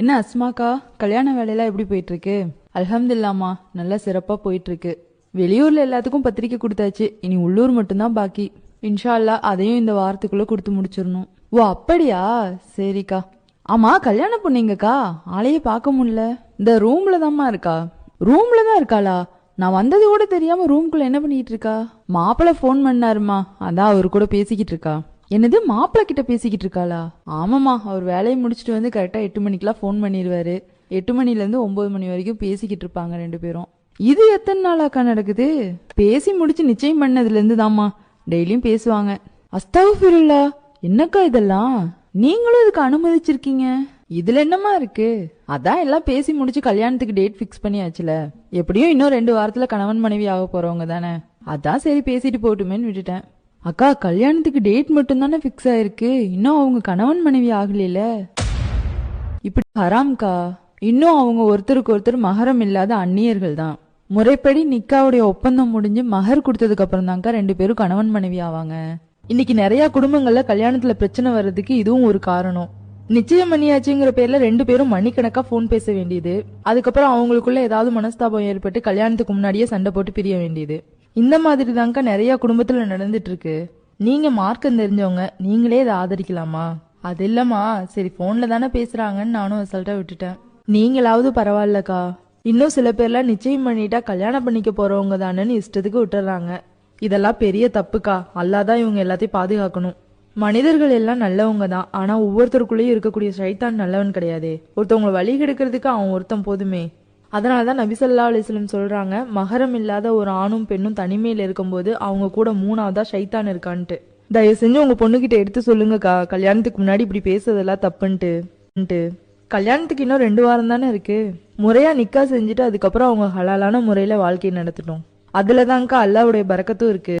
என்ன அஸ்மாக்கா? கல்யாண வேலையெல்லாம் எப்படி போயிட்டு இருக்கு அல்ஹம்துலில்லாம்மா நல்லா சிறப்பா போயிட்டு இருக்கு வெளியூர்ல எல்லாத்துக்கும் பத்திரிக்கை கொடுத்தாச்சு. இனி உள்ளூர் மட்டும்தான் பாக்கி. இன்ஷா அதையும் இந்த வாரத்துக்குள்ள கொடுத்து முடிச்சிடணும். ஓ அப்படியா? சரிக்கா. ஆமா கல்யாண பொண்ணுங்கக்கா ஆளையே பார்க்க முடியல. இந்த ரூம்ல தாம்மா இருக்கா? ரூம்ல தான் இருக்காளா? நான் வந்தது கூட தெரியாம ரூம்குள்ள என்ன பண்ணிட்டு இருக்கா? மாப்பிள்ள ஃபோன் பண்ணாருமா? அதான் அவர் கூட பேசிக்கிட்டு இருக்கா. என்னது மாப்பிள்ள கிட்ட பேசிக்கிட்டு இருக்காளா? ஆமாமா அவர் வேலையை முடிச்சுட்டு வந்து கரெக்டா எட்டு மணிக்கெல்லாம் ஃபோன் பண்ணிடுவாரு. எட்டு மணில இருந்து ஒன்பது மணி வரைக்கும் பேசிக்கிட்டு இருப்பாங்க ரெண்டு பேரும். இது எத்தனை நாளாக்கா நடக்குது? பேசி முடிச்சு நிச்சயம் பண்ணதுல இருந்து தாம்மா. டெய்லியும் பேசுவாங்க. அஸ்தகுஃபிருல்லா என்னக்கா இதெல்லாம்? நீங்களும் இதுக்கு அனுமதிச்சிருக்கீங்க. இதுல என்னமா இருக்கு? அதான் எல்லாம் பேசி முடிச்சு கல்யாணத்துக்கு டேட் ஃபிக்ஸ் பண்ணியாச்சுல. எப்படியும் இன்னும் ரெண்டு வாரத்துல கணவன் மனைவி ஆக போறவங்க தானே. அதான் சரி பேசிட்டு போட்டுமேன்னு விட்டுட்டேன். அக்கா கல்யாணத்துக்கு டேட் மட்டும் தானே ஃபிக்ஸ் ஆயிருக்கு. இன்னும் அவங்க கணவன் மனைவி ஆகலையில இப்படி ஹராம்கா இன்னும் அவங்க ஒருத்தருக்கு ஒருத்தர் மகரம் இல்லாத அந்நியர்கள் தான். முறைப்படி நிக்காவுடைய ஒப்பந்தம் முடிஞ்சு மகர் கொடுத்ததுக்கு அப்புறம் தான்க்கா ரெண்டு பேரும் கணவன் மனைவி ஆவாங்க. இன்னைக்கு நிறைய குடும்பங்கள்ல கல்யாணத்துல பிரச்சனை வர்றதுக்கு இதுவும் ஒரு காரணம். நிச்சயம் பண்ணியாச்சுங்கிற பேர்ல ரெண்டு பேரும் மணிக்கணக்கா ஃபோன் பேச வேண்டியது. அதுக்கப்புறம் அவங்களுக்குள்ள ஏதாவது மனஸ்தாபம் ஏற்பட்டு கல்யாணத்துக்கு முன்னாடியே சண்டை போட்டு பிரிய வேண்டியது. இந்த மாதிரி தான்க்கா நிறைய குடும்பத்துல நடந்துட்டு இருக்கு நீங்க மார்க்கம் தெரிஞ்சவங்க நீங்களே இதை ஆதரிக்கலாமா? அது இல்லம்மா. சரி போன்ல தானே பேசுறாங்கன்னு நானும் அசல்ட்டா விட்டுட்டேன். நீங்களாவது பரவாயில்லக்கா. இன்னும் சில பேர்லாம் நிச்சயம் பண்ணிட்டா கல்யாணம் பண்ணிக்க போறவங்க தானேன்னு இஷ்டத்துக்கு விட்டுறாங்க. இதெல்லாம் பெரிய தப்புக்கா. அல்லாதான் இவங்க எல்லாத்தையும் பாதுகாக்கணும். மனிதர்கள் எல்லாம் நல்லவங்க தான். ஆனா ஒவ்வொருத்தருக்குள்ளேயும் இருக்கக்கூடிய சைத்தான் நல்லவன் கிடையாது. ஒருத்தவங்களை வழி கெடுக்கிறதுக்கு அவன் ஒருத்தன் போதுமே. அதனால தான் நபிசல்லா அலிஸ்லம் சொல்கிறாங்க மகரம் இல்லாத ஒரு ஆணும் பெண்ணும் தனிமையில் இருக்கும்போது அவங்க கூட மூணாவதா ஷைத்தான் இருக்கான்ட்டு. தயவு செஞ்சு உங்கள் பொண்ணுக்கிட்ட எடுத்து சொல்லுங்கக்கா கல்யாணத்துக்கு முன்னாடி இப்படி பேசுறதெல்லாம் தப்புன்ட்டு. கல்யாணத்துக்கு இன்னும் ரெண்டு வாரம் தானே இருக்கு. முறையா நிக்கா செஞ்சுட்டு அதுக்கப்புறம் அவங்க ஹலாலான முறையில வாழ்க்கையை நடத்தட்டும் அதுலதான்க்கா அல்லாவுடைய பறக்கத்தும் இருக்கு.